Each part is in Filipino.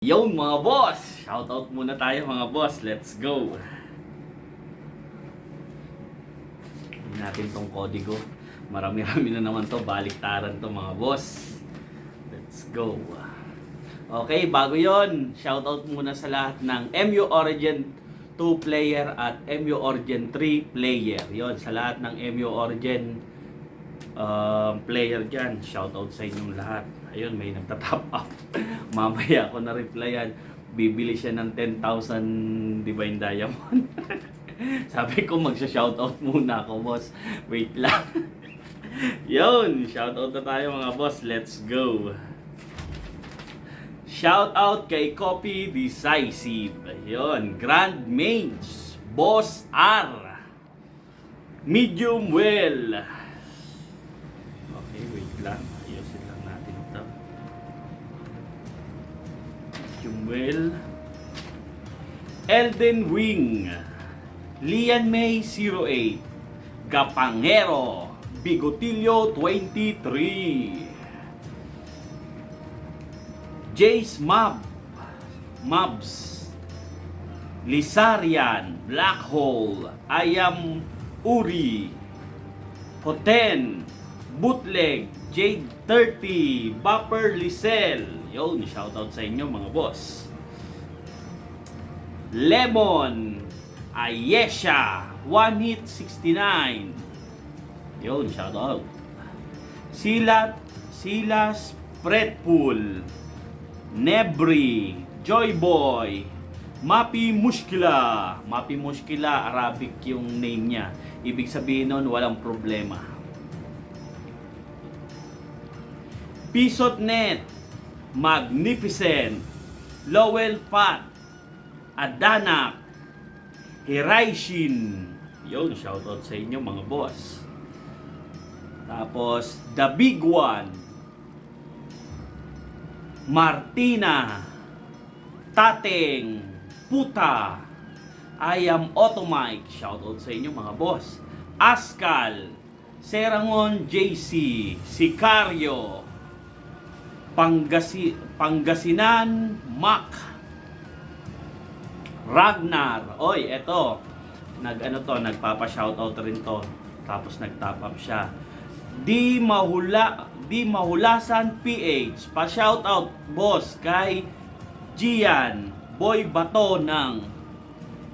Yo mga boss! Shoutout muna tayo mga boss. Let's go! Hindi natin tong kodigo. Marami-rami na naman to. Baliktaran to mga boss. Let's go! Okay, bago yon shoutout muna sa lahat ng MU Origin 2 player at MU Origin 3 player. Yon sa lahat ng MU Origin um, player dyan. Shoutout sa inyong lahat. Ayun, may nagtatap up. Mamaya ako na-replyan. Bibili siya ng 10,000 Divine Diamond. Sabi ko magsha-shoutout muna ako, boss. Wait lang. Yun, shoutout na tayo mga boss. Let's go. Shoutout kay Copy Decisive. Ayun, Grand Mage. Boss R. Medium well. Lang. Ayusin lang natin ito. Medium well. Elden Wing. Lian May 08. Gapangero. Bigotilio 23. Jace Mab. Mabs. Lisarian. Black Hole. Ayam Uri. Hoten. Bootleg. Jade 30. Bopper Lisel. Yun, shoutout sa inyo mga boss. Lemon. Ayesha. One Hit 69. Yun, shoutout. Silat. Silas Pretpool. Nebri. Joy Boy. Mapi Mushkila. Mapi Mushkila, Arabic yung name niya. Ibig sabihin nun, walang problema. Pisot Net. Magnificent. Lowell Fat. Adanak. Hiraishin. Yun, shoutout sa inyo mga boss. Tapos, The Big One. Martina. Tateng. Puta. I am Automike. Shoutout sa inyo mga boss. Askal. Serangon JC. Sicario. Pangasi, Pangasinan Mac. Ragnar. Oy, eto. Nag ano to, nagpapa-shoutout rin to. Tapos nag-top up siya. Di mahula, di mahulasan PH. Pa-shoutout boss kay Gian Boy Bato ng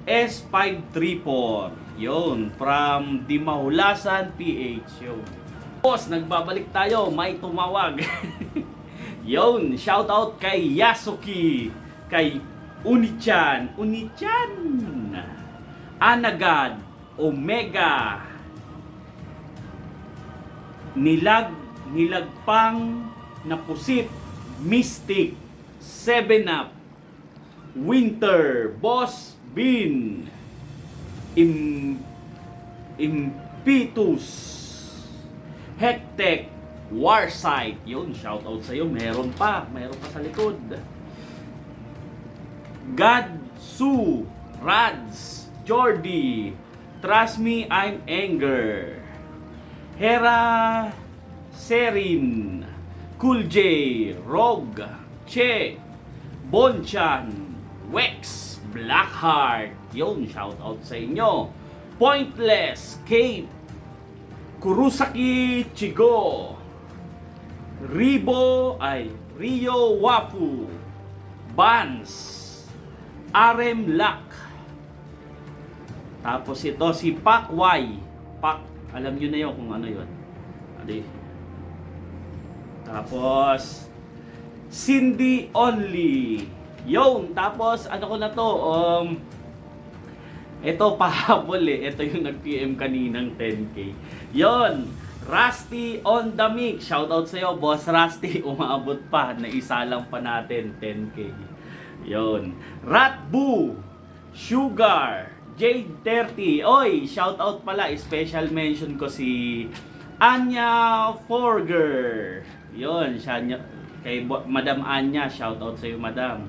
S534. Yun, from Di Mahulasan PH. Yun. Boss, nagbabalik tayo. May tumawag. Yun, shoutout kay Yasuki. Kay Unichan. Unichan. Anagad. Omega. Nilag, nilagpang napusit. Mystic. 7 Up. Winter. Boss Bean. Im, Impetus. Hectech. Warsight. Yun, shoutout sa'yo. Meron pa. Meron pa sa likod. God Su. Rads. Jordy. Trust me, I'm anger. Hera Serin. Cool J. Rog. Che. Bonchan. Wex. Blackheart. Yun, shoutout sa inyo. Pointless. Cape. Kurusaki Chigo. Ribo ay Rio Wafu. Bans. Arem Lak. Tapos ito si Pakwai. Pak, alam nyo na yun kung ano yun. Adi. Tapos Cindy Only. Yun, tapos ano ko na to, um, ito pahabol eh. Ito yung nag-PM kaninang 10k. Yon, Rusty on the mix. Shoutout sa'yo, Boss Rusty. Umaabot pa. Naisa lang pa natin 10k. Yon. Ratboo. Sugar. Jade 30. Oy, shoutout pala. Special mention ko si Anya Forger. Yon, siya kay Madam Anya. Shoutout sa'yo, Madam.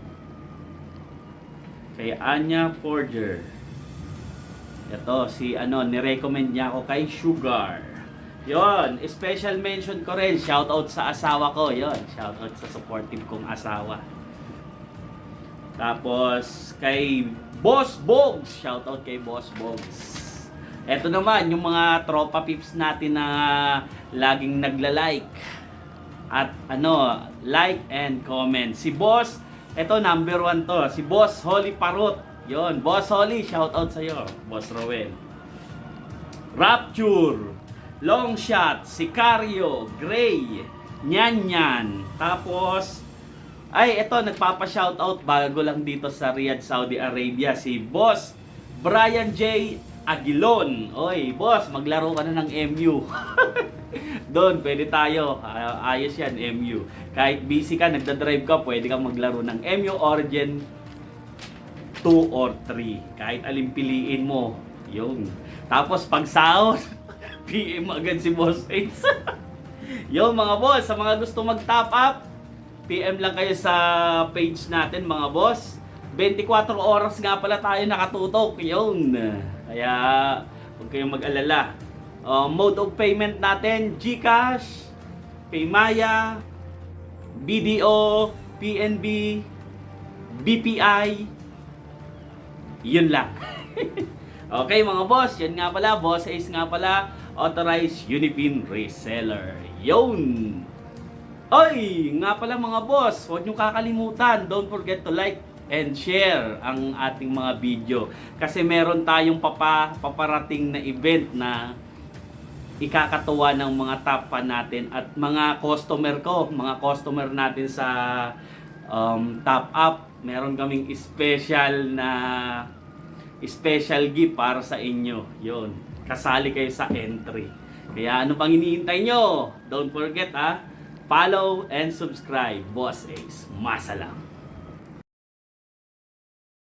Kay Anya Forger. Ito, si ano, nirecommend niya ako kay Sugar. Yon, special mention ko rin. Shoutout sa asawa ko. Yon, shoutout sa supportive kong asawa. Tapos kay Boss Bogs, shoutout kay Boss Bogs. Eto naman yung mga tropa pips natin na laging nagla-like at ano, like and comment. Si Boss, eto number one to, si Boss Holly Parot. Yon, Boss Holly, shoutout sa'yo, Boss Rowel. Rapture, Long Shot, Sicario, Gray, Nyan Nyan. Tapos, ay, eto, nagpapa-shoutout bago lang dito sa Riyadh, Saudi Arabia. Si Boss Brian J. Aguilon. Oy, boss, maglaro ka na ng MU. Doon, pwede tayo. Ah, ayos yan, MU. Kahit busy ka, nagda-drive ka, pwede kang maglaro ng MU Origin 2 or 3. Kahit alin piliin mo. Yung. Tapos pag sahod, PM agad si Boss Ace. Yung mga boss, sa mga gusto mag-top up, PM lang kayo sa page natin mga boss. 24 oras nga pala tayo nakatutok. Yun. Kaya huwag kayong mag-alala. Uh, mode of payment natin, GCash, Paymaya, BDO, PNB, BPI, yun lang. okay mga boss, yan nga pala, Boss Ace nga pala, authorized Unipin reseller. Yun! Oy, nga pala mga boss, huwag nyo kakalimutan, don't forget to like and share ang ating mga video. Kasi meron tayong papa, paparating na event na ikakatuwa ng mga top fan natin at mga customer ko, mga customer natin sa um, top up. Meron kaming special na special gift para sa inyo. Yon. Kasali kayo sa entry. Kaya ano pang iniintay nyo? Don't forget ha. Follow and subscribe. Boss Ace. Masalam.